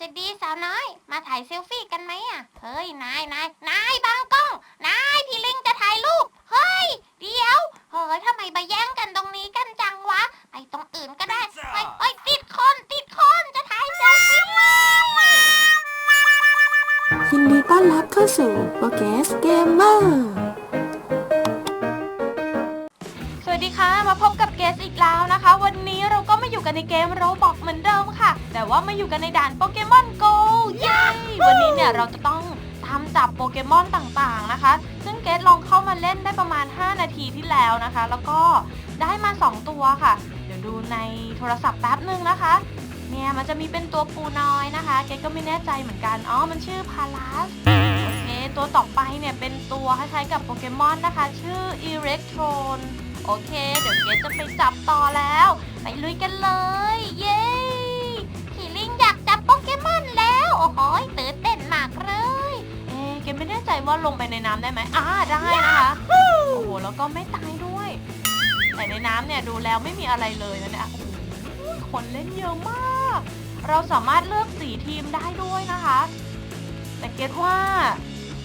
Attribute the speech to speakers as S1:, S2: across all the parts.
S1: สวัสดีสาวน้อย มาถ่ายเซลฟี่กันไหมอะ เฮ้ย นายนายนายบางกล้อง นายพี่ลิงจะถ่ายรูป เฮ้ย เดี๋ยว เฮ้ยทำไมมาแย่งกันตรงนี้กันจังวะ ไปตรงอื่นก็ได้เฮ้ยเฮ้ยติดคนติดคนจะถ่ายเซลฟี่
S2: ยินดีต้อนรับเข้าสู่โปรแกสเกมเมอร์
S3: สวัสดีค่ะ มาพบกับเกสอีกแล้วนะคะ วันนี้เราก็มาอยู่กันในเกมโรบอกเหมือนเดิมค่ะ แต่ว่ามาอยู่กันในด่านโปเกมอนโกเย้วันนี้เนี่ยเราจะต้องตามจับโปเกมอนต่างๆนะคะ ซึ่งเกสลองเข้ามาเล่นได้ประมาณ 5 นาทีที่แล้วนะคะ แล้วก็ได้มา 2 ตัวค่ะ เดี๋ยวดูในโทรศัพท์แป๊บหนึ่งนะคะ เนี่ยมันจะมีเป็นตัวปูน้อยนะคะ เกสก็ไม่แน่ใจเหมือนกัน อ๋อ มันชื่อพาลัสโอเค ตัวต่อไปเนี่ยเป็นตัวคล้ายๆกับโปเกมอนนะคะ ชื่ออิเล็กโทรนโอเค เดี๋ยวเกสจะไปจับต่อแล้ว ไปลุยกันเลย ว่าลงไปในน้ำได้ไหมอ่าได้นะคะ โอ้โห แล้วก็ไม่ตายด้วย แต่ในน้ำเนี่ยดูแล้วไม่มีอะไรเลยนะเนี่ยโอ้โหคนเล่นเยอะมาก เราสามารถเลือกสีทีมได้ด้วยนะคะ แต่เกตว่า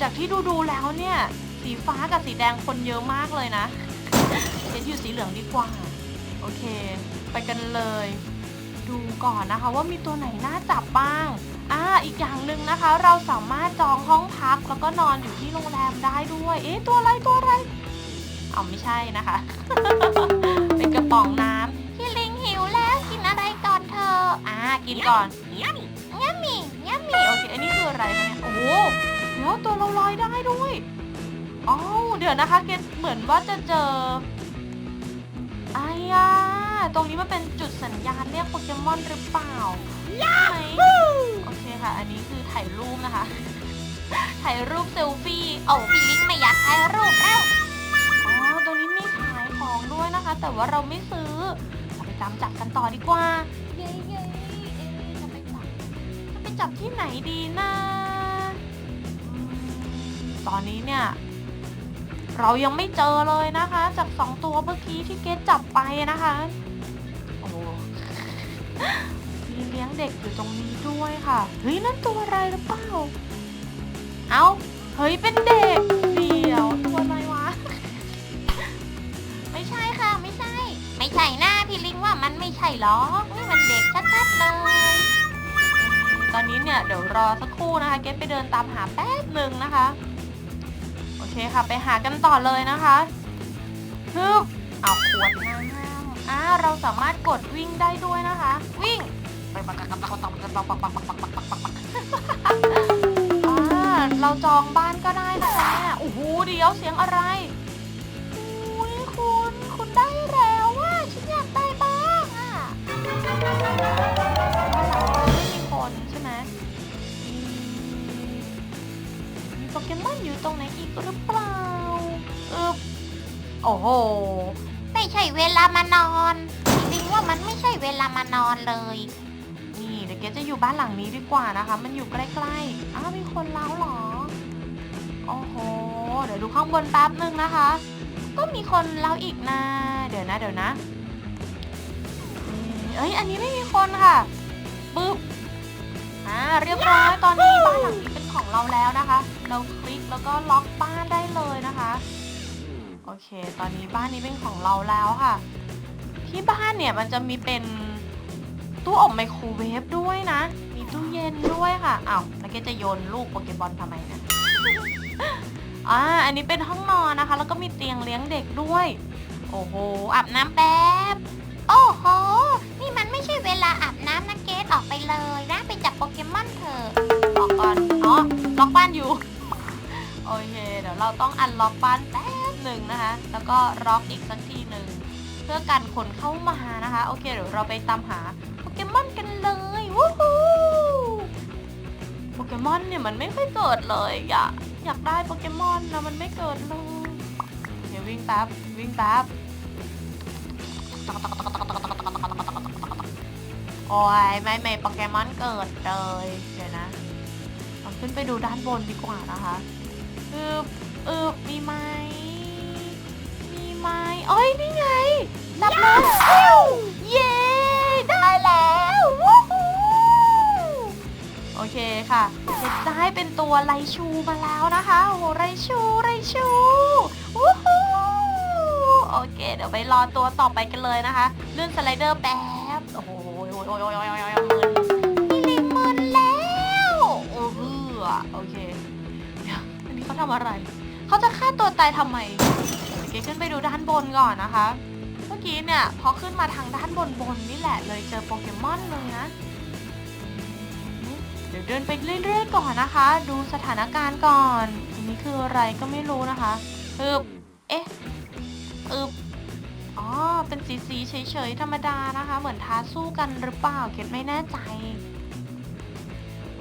S3: จากที่ดูดูๆแล้วเนี่ย สีฟ้ากับสีแดงคนเยอะมากเลยนะ เกตอยู่สีเหลืองดีกว่า โอเค ไปกันเลย ดูก่อนนะคะว่ามีตัวไหนน่าจับบ้าง อ่าอีกอย่างหนึ่งนะคะ เราสามารถจองห้องพักแล้วก็นอนอยู่ที่โรงแรมได้ด้วย เอ๊ะตัวอะไรตัวอะไรเอาไม่ใช่นะคะ เป็นกระป๋องน้ำ
S1: พี่ลิงหิวแล้วกินอะไรก่อนเธอ
S3: อ่ากินก่อน
S1: ยัมมี่ยัมมี่ยัม
S3: นี่
S1: มี่
S3: โอเคอันนี้คืออะไรคะเนี่ยโอ้โหเดี๋ยวตัวเราลอยได้ด้วยอ๋อเดี๋ยวนะคะเกตเหมือนว่าจะเจอไอ้ยาตรงนี้มันเป็นจุดสัญญาณเรียกโปเกมอนหรือเปล่า ใช่ไหมโอเคค่ะ อันนี้คือถ่ายรูปนะคะ ถ่ายรูปเซลฟี่
S1: โอ้พี่ลิงไม่อยากถ่ายรูปแล้ว
S3: อ๋อ ตรงนี้มีขายของด้วยนะคะ แต่ว่าเราไม่ซื้อเราไปตามจับกันต่อดีกว่า เย้เย้เอ๊ะจะไปจับจะไปจับที่ไหนดีนะอืมตอนนี้เนี่ย เรายังไม่เจอเลยนะคะ จากสองตัวเมื่อกี้ที่เกตจับไปนะคะ โอ้โห เลี้ยงเด็กอยู่ตรงนี้ด้วยค่ะ เฮ้ยนั่นตัวอะไรหรือเปล่า เอ้า เฮ้ยเป็นเด็ก เดี๋ยวตัวอะไรวะ
S1: ไม่ใช่ค่ะไม่ใช่ ไม่ใช่หน้าพี่ลิงว่ามันไม่ใช่หรอกนี่มันเด็กชัดๆเลย
S3: ตอนนี้เนี่ยเดี๋ยวรอสักครู่นะคะ เกตไปเดินตามหาแป๊บหนึ่งนะคะ โอเคค่ะไปหากันต่อเลยนะคะฮึบเอาขวดน้ำอ่าเราสามารถกดวิ่งได้ด้วยนะคะ วิ่ง อ่าเราจองบ้านก็ได้นะจ๊ะโอ้โหเดี๋ยวเสียงอะไรอุ้ยคุณคุณได้แล้วว่าฉันอยากได้บ้างอะไม่มีคนใช่ไหมมีโปเกมอนอยู่ตรงไหนอีกหรือเปล่าเออโอ้โห
S1: ไม่ใช่เวลามานอน จริงว่ามันไม่ใช่เวลามานอนเลย
S3: กรซจะอยู่บ้านหลังนี้ดีกว่านะคะ มันอยู่ใกล้ๆ อ้าวมีคนเล้าหรอ โอ้โห เดี๋ยวดูข้างบนแป๊บหนึ่งนะคะ ก็มีคนเล้าอีกนะ เดี๋ยวนะ เดี๋ยวนะ เอ้ย อันนี้ไม่มีคนค่ะปึ๊บอ่าเรียบร้อย ตอนนี้บ้านหลังนี้เป็นของเราแล้วนะคะ เราคลิกแล้วก็ล็อกบ้านได้เลยนะคะ โอเค ตอนนี้บ้านนี้เป็นของเราแล้วค่ะ ที่บ้านเนี่ยมันจะมีเป็น ตู้อบไมโครเวฟด้วยนะ มีตู้เย็นด้วยค่ะอ้าวแล้วแกจะโยนลูกโปเกมอนทำไมเนะอ่าอันนี้เป็นห้องนอนนะคะ แล้วก็มีเตียงเลี้ยงเด็กด้วย โอ้โหอาบน้ำแป๊บ
S1: โอ้โห นี่มันไม่ใช่เวลาอาบน้ำนะเกดออกไปเลยนะไปจับโปเกมอนเถอะ
S3: ออกก่อนอ๋อล็อกบ้านอยู่ โอเค เดี๋ยวเราต้องอันล็อกบ้านแป๊บหนึ่งนะคะ แล้วก็ล็อกอีกสักทีหนึ่งเพื่อกันคนเข้ามานะคะ โอเค เดี๋ยวเราไปตามหา วู้ฮู้โปเกมอนเนี่ยมันไม่ค่อยเกิดเลยอยากอยากได้โปเกมอนนะมันไม่เกิดเลยเดี๋ยววิ่งแป๊บวิ่งแป๊บโอ้ยไม่ไม่โปเกมอนเกิดเลยเดี๋ยวนะเราขึ้นไปดูด้านบนดีกว่านะคะอึบอึบมีไหมมีไหมเอ้ยนี่ไงรับแล้ว เย้ได้แล้ววู้ฮู้เคค่ะเก็ตได้เป็นตัวไรชูมาแล้วนะคะ โอ้โหไรชูไรชูวู้ฮู้โอเค เดี๋ยวไปรอตัวต่อไปกันเลยนะคะเลื่อนสไลเดอร์แป๊บ โอ้โหโอ้ยโอ้ยโอ้ยโอ้ยโอ้ยโอ้ยมึนพี่ลิงมึนแล้วโอ้เบื่อโอเคเดี๋ยวอันนี้เขาทำอะไร เขาจะฆ่าตัวตายทำไมโอเคขึ้นไปดูด้านบนก่อนนะคะ เมื่อกี้เนี่ยพอขึ้นมาทางด้านบนบนนี่แหละเลยเจอโปเกมอนเลยนะ เดินไปเรื่อยๆก่อนนะคะ ดูสถานการณ์ก่อนอันนี้คืออะไรก็ไม่รู้นะคะอึบเอ๊ะอึบอ๋อเป็นสีสีๆเฉยๆธรรมดานะคะ เหมือนท้าสู้กันหรือเปล่าเกดไม่แน่ใจ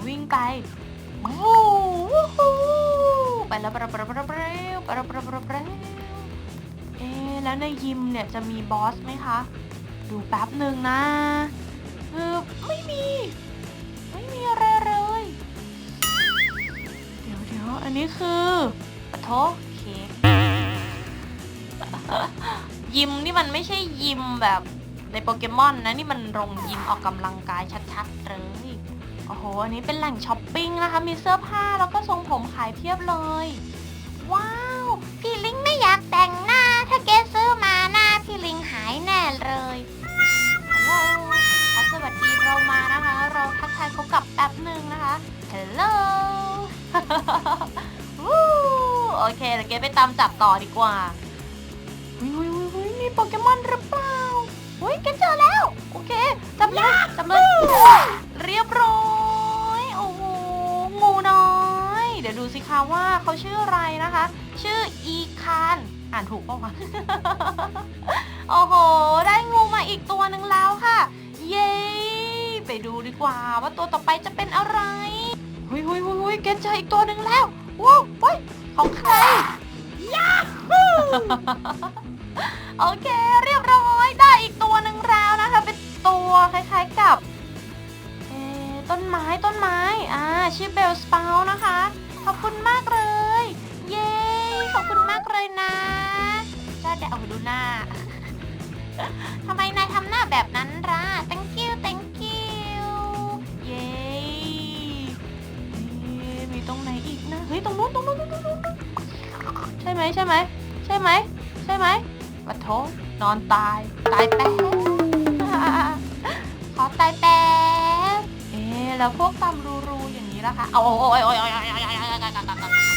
S3: วิ่งไปวู้ไปแล้วไปแล้วไปแล้วไปแล้วไปแล้วไปแล้วไปแล้วไปแล้วเอ๊ะแล้วในยิมเนี่ยจะมีบอสไหมคะ ดูแป๊บหนึ่งนะอึบไม่มี อันนี้คือปะโทเค้กยิมนี่มันไม่ใช่ยิมแบบในโปเกมอนนะนี่มันโรงยิมออกกำลังกายชัดๆเลย โอ้โห อันนี้เป็นแหล่งช้อปปิ้งนะคะ มีเสื้อผ้าแล้วก็ทรงผมขายเพียบเลย ว้าว
S1: พี่ลิงไม่อยากแต่งหน้า ถ้าเกซื้อมาหน้าพี่ลิงหายแน่เลย
S3: สวัสดีเรามานะคะ เราทักทายเขากลับแป๊บหนึ่งนะคะฮัลโหล วู้โอเคเดี๋ยวเกไปตามจับต่อดีกว่าหุยหุยหุยหุยมีโปเกมอนหรือเปล่าหุยเกเจอแล้ว โอเคจับเลยจับเลยเรียบร้อยโอ้โหงูน้อย เดี๋ยวดูสิคะว่าเขาชื่ออะไรนะคะ ชื่ออีคานอ่านถูกเปล่าวะโอ้โห ได้งูมาอีกตัวหนึ่งแล้วค่ะ เย้ ไปดูดีกว่าว่าตัวต่อไปจะเป็นอะไร หุยหุยหุยหุยเกตเจออีกตัวหนึ่งแล้วว้าวเฮ้ยของใครยาฮูโอเค เรียบร้อยได้อีกตัวหนึ่งแล้วนะคะ เป็นตัวคล้ายๆกับเอ่อต้นไม้ต้นไม้ อ่าชื่อเบลสปาวนะคะ ขอบคุณมากเลย เย้ ขอบคุณมากเลยนะจ้าเดี๋ยวเอาไปดูหน้า
S1: ทำไมนายทำหน้าแบบนั้นล่ะ thank you thank
S3: ตรงไหนอีกนะ เฮ้ย ตรงนู้นตรงนู้นตรงนู้นใช่ไหมใช่ไหมใช่ไหมใช่ไหมวัดโถนอนตาย ตายแป๊บ
S1: ขอตายแป๊บ
S3: เอ๊แล้วพวกตามรูอย่างนี้ล่ะคะเอาโอ้ยโอ้ยโอ้ยโอ้ยโอ้ยโอ้ยโอ้ยโอ้ยโอ้ยโอ้ยโอ้ยโอ้ย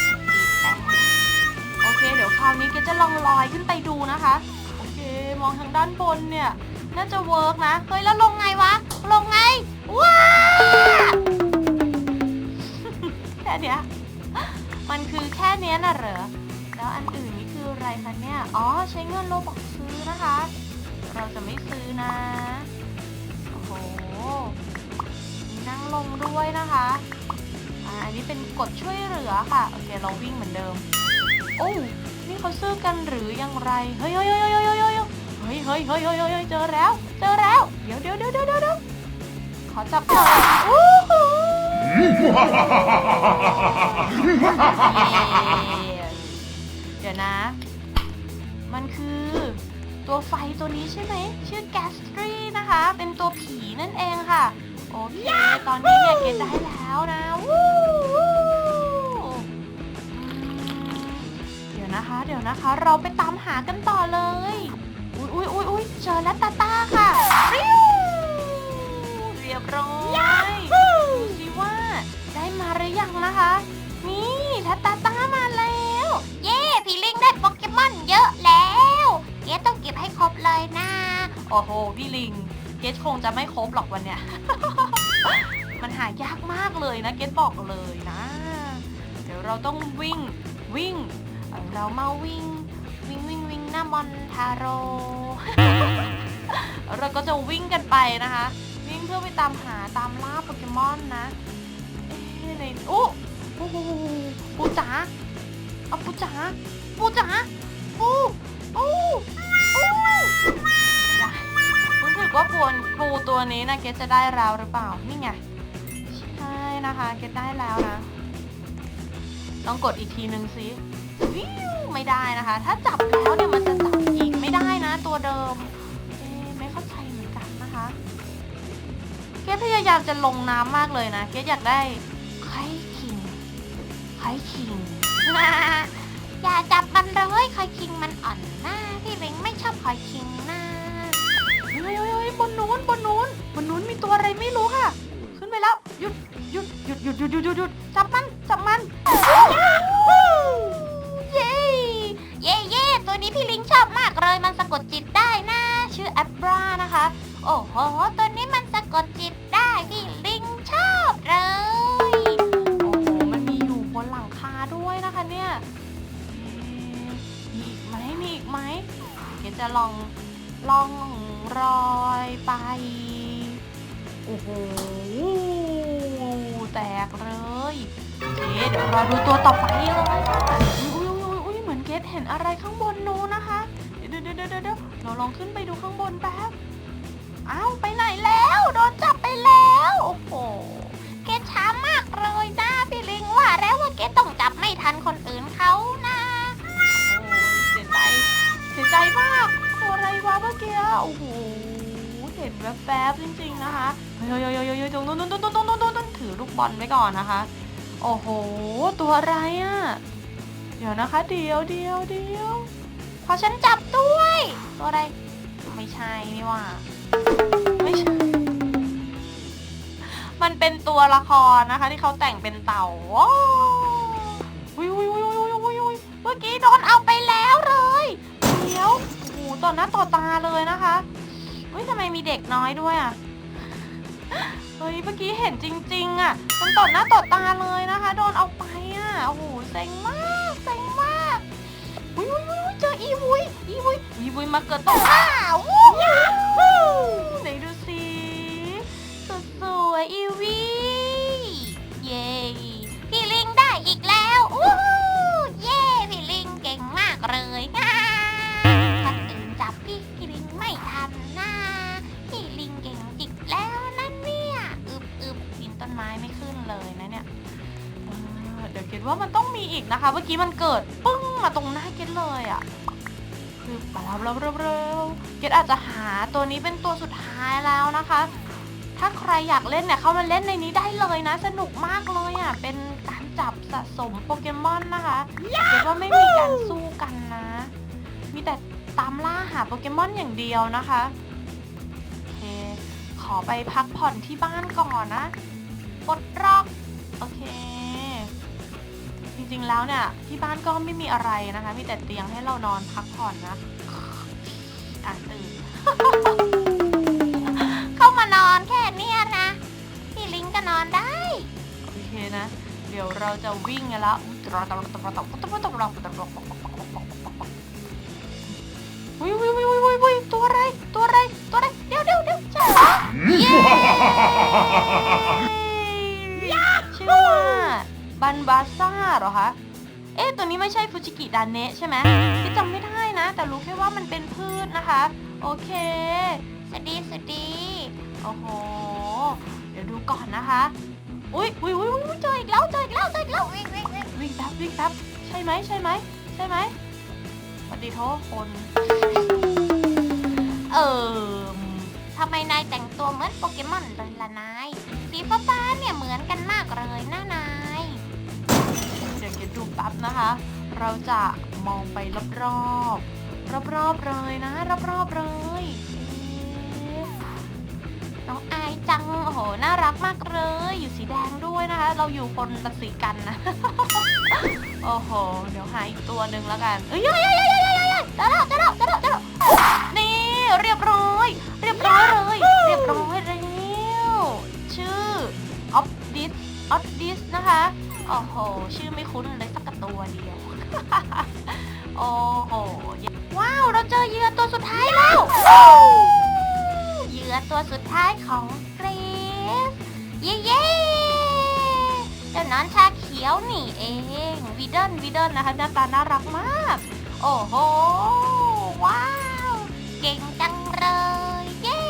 S3: โอเค เดี๋ยวคราวนี้เกจะลองลอยขึ้นไปดูนะคะ โอเค มองทางด้านบนเนี่ย น่าจะเวิร์กนะ
S1: เฮ้ย แล้วลงไงวะ ลงไง
S3: แค่เนี้ยน่ะเหรอ แล้วอันอื่นนี่คืออะไรคะเนี่ย อ๋อ ใช้เงินโลบอกซื้อนะคะ เราจะไม่ซื้อนะ โอ้โหมีนั่งลงด้วยนะคะอ่าอันนี้เป็นกดช่วยเหลือค่ะ โอเค เราวิ่งเหมือนเดิม โอ้นี่เขาซื้อกันหรือยังไร เฮ้ยเฮ้ยเฮ้ยเฮ้ยเฮ้ยเฮ้ยเฮ้ยเฮ้ยเฮ้ยเฮ้ยเฮ้ยเจอแล้ว เจอแล้ว เดี๋ยวเดี๋ยวเดี๋ยวเดี๋ยวเดี๋ยวขอจับหน่อยอู้หู เดี๋ยวนะ มันคือตัวไฟตัวนี้ใช่ไหม ชื่อแกสตรีนะคะ เป็นตัวผีนั่นเองค่ะ โอเค ตอนนี้เนี่ยเกได้แล้วนะวู้เดี๋ยวนะคะ เดี๋ยวนะคะ เราไปตามหากันต่อเลย อุ้ยอุ้ยอุ้ยอุ้ยเจอแล้วตาตาค่ะ อ้
S1: โห
S3: พี่ลิงเกสคงจะไม่ครบหรอกวันเนี้ย มันหายากมากเลยนะ เกสบอกเลยนะ เดี๋ยวเราต้องวิ่งวิ่ง เรามาวิ่ง วิ่งวิ่งวิ่งหน้ามอนทาโร่เราก็จะวิ่งกันไปนะคะ วิ่งเพื่อไปตามหาตามล่าโปเกมอนนะเอ๊ะในอู้โอ้ปูจ๋าเอาปูจ๋าปูจ๋าปูปูปูได้รู้ สึกว่าปูนปูตัวนี้นะเกดจะได้แล้วหรือเปล่า นี่ไง ใช่นะคะเกดได้แล้วนะลองกดอีกทีนึงสิวิวไม่ได้นะคะ ถ้าจับแล้วเนี่ยมันจะจับอีกไม่ได้นะ ตัวเดิมเอ๊ไม่เข้าใจเหมือนกันนะคะ เกดพยายามจะลงน้ำมากเลยนะ เกดอยากได้ไข่ขิงไข่ขิง
S1: อย่าจับมันเลยคอยคิงมันอ่อนน้าพี่ลิงไม่ชอบคอยคิง
S3: ฮ้ยเฮ้ยเฮ้ยบนนู้นบนนู้นบนนู้นมีตัวอะไรไม่รู้ค่ะ ขึ้นไปแล้วหยุดหยุดหยุดหยุดหยุดหยุดหยุดหยุดจับมันจับมัน
S1: เย้เย่เย่ตัวนี้พี่ลิงชอบมากเลยมันสะกดจิตได้นะ ชื่อแอปบรานะคะ โอ้โหตัวนี้มันสะกดจิตได้พี่ลิงชอบเลย
S3: โอ้โหมันมีอยู่บนหลังคาด้วยนะคะเนี่ยมีอีกไหมมีอีกไหมเกดจะลองลอง รอยไป โอ้โห แตกเลยเเดี๋ยวรอดูตัวต่อไปเลยค่ะอุ้ยอุ้ยอุ้ยเหมือนเกดเห็นอะไรข้างบนนู้นนะคะ เดี๋ยวเดี๋ยวเดี๋ยวเดี๋ยวเราลองขึ้นไปดูข้างบนแป๊บอ้าวไปไหนแล้ว โดนจับไปแล้ว โอ้โห
S1: เกดช้ามากเลยนะพี่ลิงว่าแล้วว่าเกดต้องจับไม่ทันคนอื่นเขานะ
S3: โอ้เสียใจเสียใจมาก วะไรวะเมื่อกี้โอ้โหเห็นแวบๆจริงๆนะคะเฮ้ยเฮ้ยเฮ้ยเฮ้ยตรงนู้นนู้นนู้นนู้นนู้นถือลูกบอลไว้ก่อนนะคะ โอ้โห ตัวอะไรอะ่ะ เดี๋ยวนะคะ เดี๋ยวเดี๋ยวเดี๋ยว
S1: ขอฉันจับด้วย
S3: ตัวอะไร ไม่ใช่นี่ว่าไม่ใช่ มันเป็นตัวละครนะคะ ที่เขาแต่งเป็นเต่าว้าวุ้ยอุ้ยอุ้ยอุ้ยอุ้ยอุ้ยเมื่อกี้โดนเอาไปแล้ว ต่อหน้าต่อตาเลยนะคะเฮ้ยทำไมมีเด็กน้อยด้วยอะเฮ้ยเมื่อกี้เห็นจริง ๆ อะมันต่อหน้าต่อตาเลยนะคะ โดนเอาไปอะโอ้โหเซ็งมากเซ็งมากอุ้ยอุ้ยอุ้ยเจออีวุ้ยอีวุ้ยอีวุ้ยมาเกิดตรงหน้าวู้ไหนดูสิสดสวยอีวี
S1: เย้พี่ลิงได้อีกแล้วอู้เย้พี่ลิงเก่งมากเลย ไม้
S3: ไม่ขึ้นเลยนะเนี่ยเออเดี๋ยวคิดว่ามันต้องมีอีกนะคะ เมื่อกี้มันเกิดปึ้งมาตรงหน้าเกดเลยอะคือปะเราเร็วเร็วๆเกดอาจจะหาตัวนี้เป็นตัวสุดท้ายแล้วนะคะ ถ้าใครอยากเล่นเนี่ยเข้ามาเล่นในนี้ได้เลยนะ สนุกมากเลยอะ เป็นการจับสะสมโปเกมอนนะคะเกดว่าไม่มีการสู้กันนะ มีแต่ตามล่าหาโปเกมอนอย่างเดียวนะคะ โอเค ขอไปพักผ่อนที่บ้านก่อนนะ ปลดล็อกโอเค จริงๆแล้วเนี่ย ที่บ้านก็ไม่มีอะไรนะคะ มีแต่เตียงให้เรานอนพักผ่อนนะอะตื่น
S1: เข้ามานอนแค่เนี้ยนะพี่ลิงก็นอนได้
S3: โอเคนะ เดี๋ยวเราจะวิ่งกันแล้ววิววิววิววิววิวตัวอะไรตัวอะไรตัวอะไร คะ เอ๊ะ ตัวนี้ไม่ใช่ฟูจิกิดานเนะใช่ไหมที่จำไม่ได้นะ แต่รู้แค่ว่ามันเป็นพืชนะคะ โอเค
S1: สวัสดีสวัสดี
S3: โอ้โห เดี๋ยวดูก่อนนะคะ อุ้ยอุ้ยอุ้ยอุ๊ย
S1: เจออีกแล้ว เจออีกแล้ว เจออีกแล้ว วิ่งวิ่งวิ่ง
S3: วิ่งแป๊บวิ่งแป๊บใช่ไหมใช่ไหมใช่ไหมปฏิโทคน เออ
S1: ทำไมนายแต่งตัวเหมือนโปเกมอนเลยล่ะนาย สีฟ้าๆเนี่ยเหมือนกันมากเลยนะนาย
S3: ดี๋ยวเกดดูแป๊บนะคะ เราจะมองไปรอบๆ รอบๆเลยนะ รอบๆเลยเอ๊ะ
S1: น้องอายจัง
S3: โอ้โหน่ารักมากเลย อยู่สีแดงด้วยนะคะ เราอยู่คนละสีกันนะ โอ้โห เดี๋ยวหาอีกตัวหนึ่งแล้วกัน เอ้ยเอ้ยเอ้ยเอ้ยเอ้ยเอ้ยเอ้ยเจอแล้วเจอแล้วเจอแล้วเจอแล้วนี่เรียบร้อยเโอ้โห ชื่อไม่คุ้นเลยสักตัวเดียว โอ้โห
S1: ว้าว เราเจอเหยื่อตัวสุดท้ายแล้ว เหยื่อตัวสุดท้ายของเกรซเย้เย้เจ้านอนชาเขียวนี่เองวีเดนวีเดน
S3: นะคะหน้าตาน่ารักมาก โอ้โห
S1: ว้าว เก่งจังเลยเย้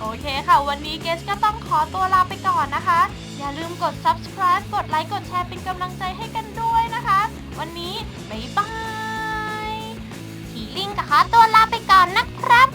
S3: โอเคค่ะ วันนี้เกสก็ต้องขอตัวลาไปก่อนนะคะ อย่าลืมกด subscribe กดไลค์ กดแชร์เป็นกำลังใจให้กันด้วยนะคะ วันนี้ บ๊ายบาย
S1: ผีลิงก็ขาตัวลาไปก่อนนะครับ